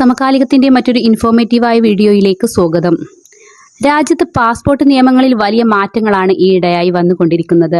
സമകാലികത്തിന്റെ മറ്റൊരു ഇൻഫോർമേറ്റീവായ വീഡിയോയിലേക്ക് സ്വാഗതം. രാജ്യത്ത് പാസ്പോർട്ട് നിയമങ്ങളിൽ വലിയ മാറ്റങ്ങളാണ് ഈയിടെയായി വന്നുകൊണ്ടിരിക്കുന്നത്.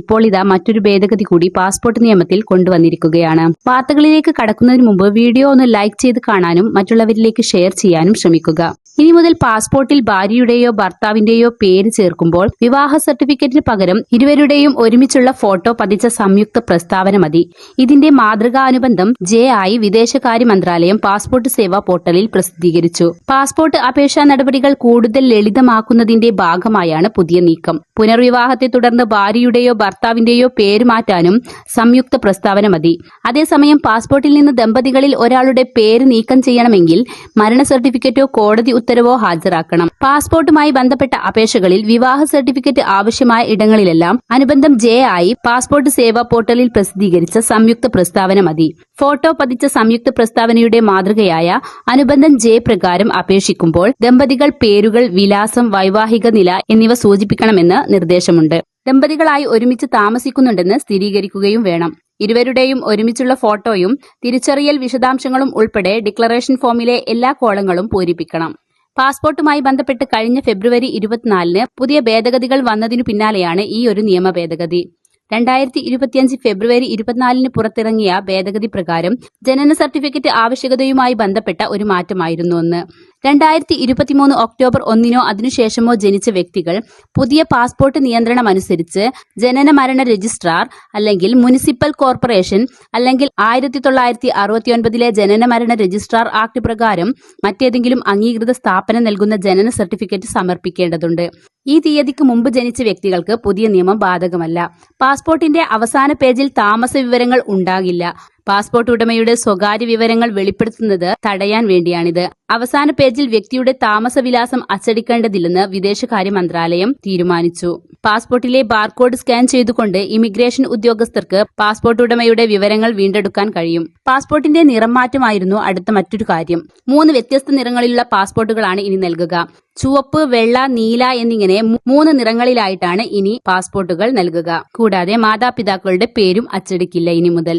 ഇപ്പോൾ ഇതാ മറ്റൊരു ഭേദഗതി കൂടി പാസ്പോർട്ട് നിയമത്തിൽ കൊണ്ടുവന്നിരിക്കുകയാണ്. വാർത്തകളിലേക്ക് കടക്കുന്നതിന് മുമ്പ് വീഡിയോ ഒന്ന് ലൈക്ക് ചെയ്ത് കാണാനും മറ്റുള്ളവരിലേക്ക് ഷെയർ ചെയ്യാനും ശ്രമിക്കുക. ഇനി മുതൽ പാസ്പോർട്ടിൽ ഭാര്യയുടെയോ ഭർത്താവിന്റെയോ പേര് ചേർക്കുമ്പോൾ വിവാഹ സർട്ടിഫിക്കറ്റിന് പകരം ഇരുവരുടെയും ഒരുമിച്ചുള്ള ഫോട്ടോ പതിച്ച സംയുക്ത പ്രസ്താവന മതി. ഇതിന്റെ മാതൃകാനുബന്ധം ജെ ആയി വിദേശകാര്യ മന്ത്രാലയം പാസ്പോർട്ട് സേവാ പോർട്ടലിൽ പ്രസിദ്ധീകരിച്ചു. പാസ്പോർട്ട് അപേക്ഷാ നടപടികൾ കൂടുതൽ ലളിതമാക്കുന്നതിന്റെ ഭാഗമായാണ് പുതിയ നീക്കം. പുനർവിവാഹത്തെ തുടർന്ന് ഭാര്യയുടെയോ ഭർത്താവിന്റെയോ പേര് മാറ്റാനും സംയുക്ത പ്രസ്താവന മതി. അതേസമയം പാസ്പോർട്ടിൽ നിന്ന് ദമ്പതികളിൽ ഒരാളുടെ പേര് നീക്കം ചെയ്യണമെങ്കിൽ മരണ സർട്ടിഫിക്കറ്റോ കോടതി ഉത്തരവോ ഹാജരാക്കണം. പാസ്പോർട്ടുമായി ബന്ധപ്പെട്ട അപേക്ഷകളിൽ വിവാഹ സർട്ടിഫിക്കറ്റ് ആവശ്യമായ ഇടങ്ങളിലെല്ലാം അനുബന്ധം ജെ ആയി പാസ്പോർട്ട് സേവാ പോർട്ടലിൽ പ്രസിദ്ധീകരിച്ച സംയുക്ത പ്രസ്താവന മതി. ഫോട്ടോ പതിച്ച സംയുക്ത പ്രസ്താവനയുടെ മാതൃകയായ അനുബന്ധം ജെ പ്രകാരം അപേക്ഷിക്കുമ്പോൾ ദമ്പതികൾ പേരുകൾ വിലാസം വൈവാഹിക നില എന്നിവ സൂചിപ്പിക്കണമെന്ന് നിർദ്ദേശമുണ്ട്. ദമ്പതികളായി ഒരുമിച്ച് താമസിക്കുന്നുണ്ടെന്ന് സ്ഥിരീകരിക്കുകയും വേണം. ഇരുവരുടെയും ഒരുമിച്ചുള്ള ഫോട്ടോയും തിരിച്ചറിയൽ വിശദാംശങ്ങളും ഉൾപ്പെടെ ഡിക്ലറേഷൻ ഫോമിലെ എല്ലാ കോളങ്ങളും പൂരിപ്പിക്കണം. പാസ്പോർട്ടുമായി ബന്ധപ്പെട്ട് കഴിഞ്ഞ ഫെബ്രുവരി ഇരുപത്തിനാലിന് പുതിയ ഭേദഗതികൾ വന്നതിനു പിന്നാലെയാണ് ഈ ഒരു നിയമ ഭേദഗതി. രണ്ടായിരത്തി ഇരുപത്തിയഞ്ച് ഫെബ്രുവരി ഇരുപത്തിനാലിന് പുറത്തിറങ്ങിയ ഭേദഗതി പ്രകാരം ജനന സർട്ടിഫിക്കറ്റ് ആവശ്യകതയുമായി ബന്ധപ്പെട്ട ഒരു മാറ്റമായിരുന്നു ഒന്ന് രണ്ടായിരത്തി ഇരുപത്തിമൂന്ന് ഒക്ടോബർ ഒന്നിനോ അതിനുശേഷമോ ജനിച്ച വ്യക്തികൾ പുതിയ പാസ്പോർട്ട് നിയന്ത്രണം അനുസരിച്ച് ജനന മരണ രജിസ്ട്രാർ അല്ലെങ്കിൽ മുനിസിപ്പൽ കോർപ്പറേഷൻ അല്ലെങ്കിൽ ആയിരത്തി തൊള്ളായിരത്തി അറുപത്തിയൊൻപതിലെ ജനന മരണ രജിസ്ട്രാർ ആക്ട് പ്രകാരം മറ്റേതെങ്കിലും അംഗീകൃത സ്ഥാപനം നൽകുന്ന ജനന സർട്ടിഫിക്കറ്റ് സമർപ്പിക്കേണ്ടതുണ്ട്. ഈ തീയതിക്ക് മുമ്പ് ജനിച്ച വ്യക്തികൾക്ക് പുതിയ നിയമം ബാധകമല്ല. പാസ്പോർട്ടിന്റെ അവസാന പേജിൽ താമസ വിവരങ്ങൾ ഉണ്ടാകില്ല. പാസ്പോർട്ട് ഉടമയുടെ സ്വകാര്യ വിവരങ്ങൾ വെളിപ്പെടുത്തുന്നത് തടയാൻ വേണ്ടിയാണിത്. അവസാന പേജിൽ വ്യക്തിയുടെ താമസവിലാസം അച്ചടിക്കേണ്ടതില്ലെന്ന് വിദേശകാര്യ മന്ത്രാലയം തീരുമാനിച്ചു. പാസ്പോർട്ടിലെ ബാർകോഡ് സ്കാൻ ചെയ്തുകൊണ്ട് ഇമിഗ്രേഷൻ ഉദ്യോഗസ്ഥർക്ക് പാസ്പോർട്ട് ഉടമയുടെ വിവരങ്ങൾ വീണ്ടെടുക്കാൻ കഴിയും. പാസ്പോർട്ടിന്റെ നിറം മാറ്റമായിരുന്നു അടുത്ത മറ്റൊരു കാര്യം. മൂന്ന് വ്യത്യസ്ത നിറങ്ങളിലുള്ള പാസ്പോർട്ടുകളാണ് ഇനി നൽകുക. ചുവപ്പ് വെള്ള നീല എന്നിങ്ങനെ മൂന്ന് നിറങ്ങളിലായിട്ടാണ് ഇനി പാസ്പോർട്ടുകൾ നൽകുക. കൂടാതെ മാതാപിതാക്കളുടെ പേരും അച്ചടിക്കില്ല ഇനി മുതൽ.